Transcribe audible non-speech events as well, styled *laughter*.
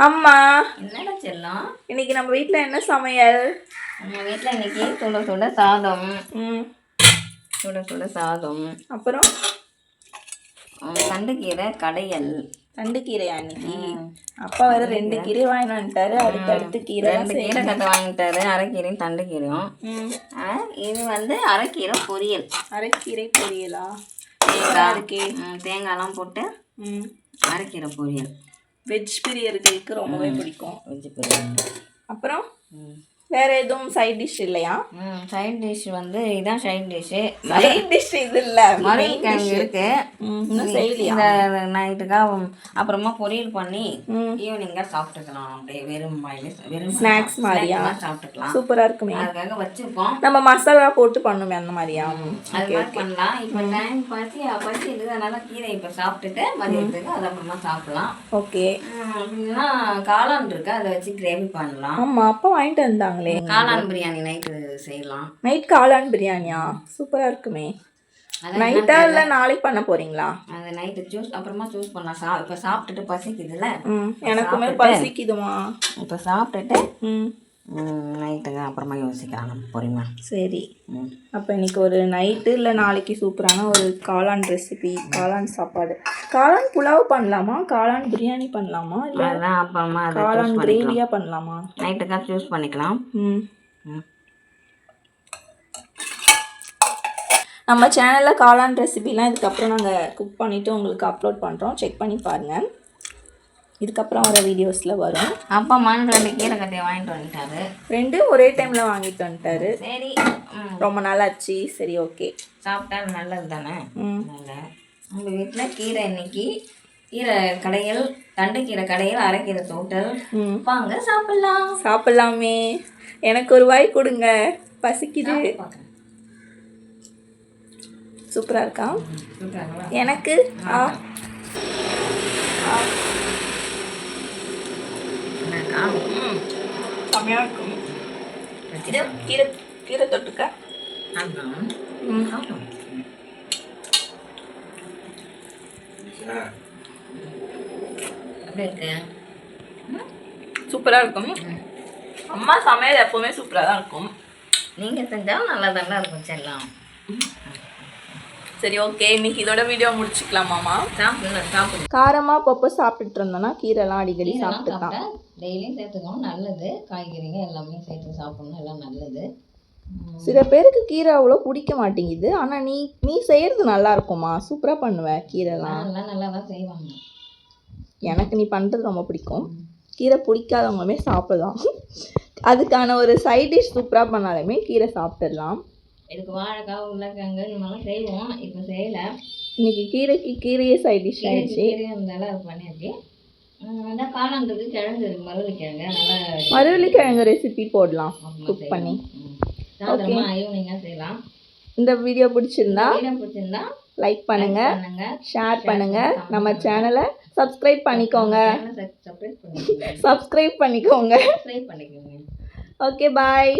அம்மா. என்னடா செல்லம்? இன்னைக்கு நம்ம வீட்டில் என்ன சமையல்? நம்ம வீட்டில் இன்னைக்கு சுட சுட சாதம். ம். சுட சுட சாதம். அப்புறம்? உம், தண்டுக்கீரை கடையல். தண்டுக்கீரையா இன்னைக்கு? அப்பா வேற ரெண்டு கீரை வாங்கிட்டு வந்துட்டாரு. அடுத்து அடுத்து கீரை ரெண்டு கீரை கட்டை வாங்கிட்டாரு. அரைக்கீரையும் தண்டுக்கீரையும். ம். ஆ, இது வந்து அரைக்கீரை பொரியல். அரைக்கீரை பொரியலா? தேங்காய். இருக்கே. தேங்காய்லாம் போட்டு அரைக்கீரை பொரியல். வெஜ் பிரியர்களுக்கு ரொம்பவே பிடிக்கும். வெஜ் பொரியல் அப்புறம்? வேற எதுவும் சைட் டிஷ் இல்லையா? ம் சைட் டிஷ் வந்து இதான் சைட் டிஷ்ஷு சைட் டிஷ் இது இல்ல. மரவள்ளிக்கிழங்கு இருக்கு. இன்னும் செய்யலையா? இந்த நைட்டுக்காக அப்புறமா பொரியல் பண்ணி ஈவினிங்காக சாப்பிட்டுக்கலாம். அப்படியே வெறும் வெறும் Snacks மாதிரியா? சாப்பிட்டுக்கலாம். சூப்பரா இருக்குமே. அதுக்காக வச்சிருக்கோம் நம்ம மசாலா போட்டு பண்ணுமே அந்த மாதிரியா? அது மாதிரி பண்ணலாம். இப்போ டைம் பசி பசி இருக்குது அதனால கீரை இப்போ சாப்பிட்டுட்டு மதியத்துக்கு அது அப்புறமா சாப்பிடலாம். ஓகே அப்படின்னா காளான் இருக்கு. அதை வச்சு கிரேவி பண்ணலாம். ஆமா அப்பா வாங்கிட்டு வந்தாங்களே காளான் பிரியாணி நைட்டு செய்யலாம். நைட் காளான் பிரியாணியா? சூப்பரா இருக்குமே. நைட்டா இல்ல நாளைக்கு பண்ண போறீங்களா? அது நைட்டு ஜூஸ் அப்புறமா சூஸ் பண்ணலாம். சா இப்போ சாப்பிட்டுட்டு பசிக்குதுல்ல? எனக்குமே பசிக்குதுமா. இப்போ சாப்பிட்டுட்டு ம் நைட்டுக்கு அப்புறமா யோசிக்கலாம் நம்ம பொறுமை சரி. ம். அப்போ இன்னைக்கு ஒரு நைட்டு இல்லை நாளைக்கு சூப்பரான ஒரு காளான் ரெசிபி காளான் சாப்பாடு. காளான் புலாவ் பண்ணலாமா? காளான் பிரியாணி பண்ணலாமா? இல்லை அதான் அப்புறமா காளான் கிரேவியா பண்ணலாமா? நைட்டுக்காக சூஸ் பண்ணிக்கலாம். ம். நம்ம சேனலில் காளான் ரெசிபிலாம் இதுக்கப்புறம் நாங்கள் குக் பண்ணிவிட்டு உங்களுக்கு அப்லோட் பண்ணுறோம் செக் பண்ணி பாருங்கள் இதுக்கப்புறம் வர வீடியோஸில் வரும். அப்பா மண் ரெண்டு கீரை கட்டையை வாங்கிட்டு வந்துட்டாரு. ரெண்டும் ஒரே டைமில் வாங்கிட்டு வந்துட்டாரு. சரி ரொம்ப நாள் ஆச்சு. சரி ஓகே. சாப்பிட்டா நல்லது தானே? நல்ல. உங்கள் வீட்டில் கீரை இன்னைக்கு. கீரை கடையல் தண்டுக்கீரை கடையல் அரைக்கீரை தோட்டல் வாங்க சாப்பிட்லாம். சாப்பிட்லாமே. எனக்கு ஒரு வாய் கொடுங்க. பசிக்குது. சூப்பராக இருக்கா? எனக்கு? ஆ. ம் செம்மையாக இருக்கும் இது கீரை கீரை தொட்டுக்க சூப்பராக இருக்கும் அம்மா சமையல் எப்போவுமே சூப்பராக தான் இருக்கும். நீங்கள் செஞ்சாலும் நல்லா தானே இருக்கும் செல்லம். சரி ஓகே இன்னைக்கு இதோட வீடியோ முடிச்சுக்கலாமாமா காரமாக அப்பப்போ சாப்பிட்டுட்டு இருந்தோம்னா கீரைலாம் அடிக்கடி சாப்பிட்டுக்கலாம். சாப்பிட்டா டெய்லியும் சேர்த்துக்கணும். நல்லது. காய்கறிங்க எல்லாமே சேர்த்து சாப்பிடணும். எல்லாம் நல்லது. சில பேருக்கு கீரை அவ்வளோ பிடிக்க மாட்டேங்குது. ஆனால் நீ நீ செய்கிறது நல்லா இருக்குமா சூப்பராக பண்ணுவ கீரைலாம். எல்லாம் நல்லா தான் செய்வாங்க. எனக்கு நீ பண்ணுறது ரொம்ப பிடிக்கும். கீரை பிடிக்காதவங்களுமே சாப்பிடலாம். அதுக்கான ஒரு சைட் டிஷ் சூப்பராக பண்ணாலுமே கீரை சாப்பிட்டுடலாம். இதுக்கு வாழைக்காய் உருளைக்கிழங்கு இந்த மாதிரிலாம் செய்வோம். இப்போ செய்யலை. இன்னைக்கு கீரைக்கு கீரையே சைட் டிஷ் ஆயிடுச்சு. கீரையும் இருந்தாலும் அது பண்ணியாச்சு. ம், அதான் காளான் இருக்கு கிழங்கு இருக்கு மருவள்ளி கிழங்கு நல்லா மரவள்ளிக்கிழங்கு ரெசிபி போடலாம். குக். பண்ணி. சாயந்தரமா ஈவினிங்காக செய்யலாம். இந்த வீடியோ பிடிச்சிருந்தா வீடியோ பிடிச்சிருந்தா லைக் பண்ணுங்க ஷேர் பண்ணுங்க நம்ம சேனலை சப்ஸ்கிரைப் பண்ணிக்கோங்க. சப்ஸ்கிரைப் பண்ணிக்கோங்க. *laughs* சப்ஸ்கிரைப் பண்ணிக்கோங்க. சப்ஸ்கிரைப் பண்ணிக்கோங்க. Okay bye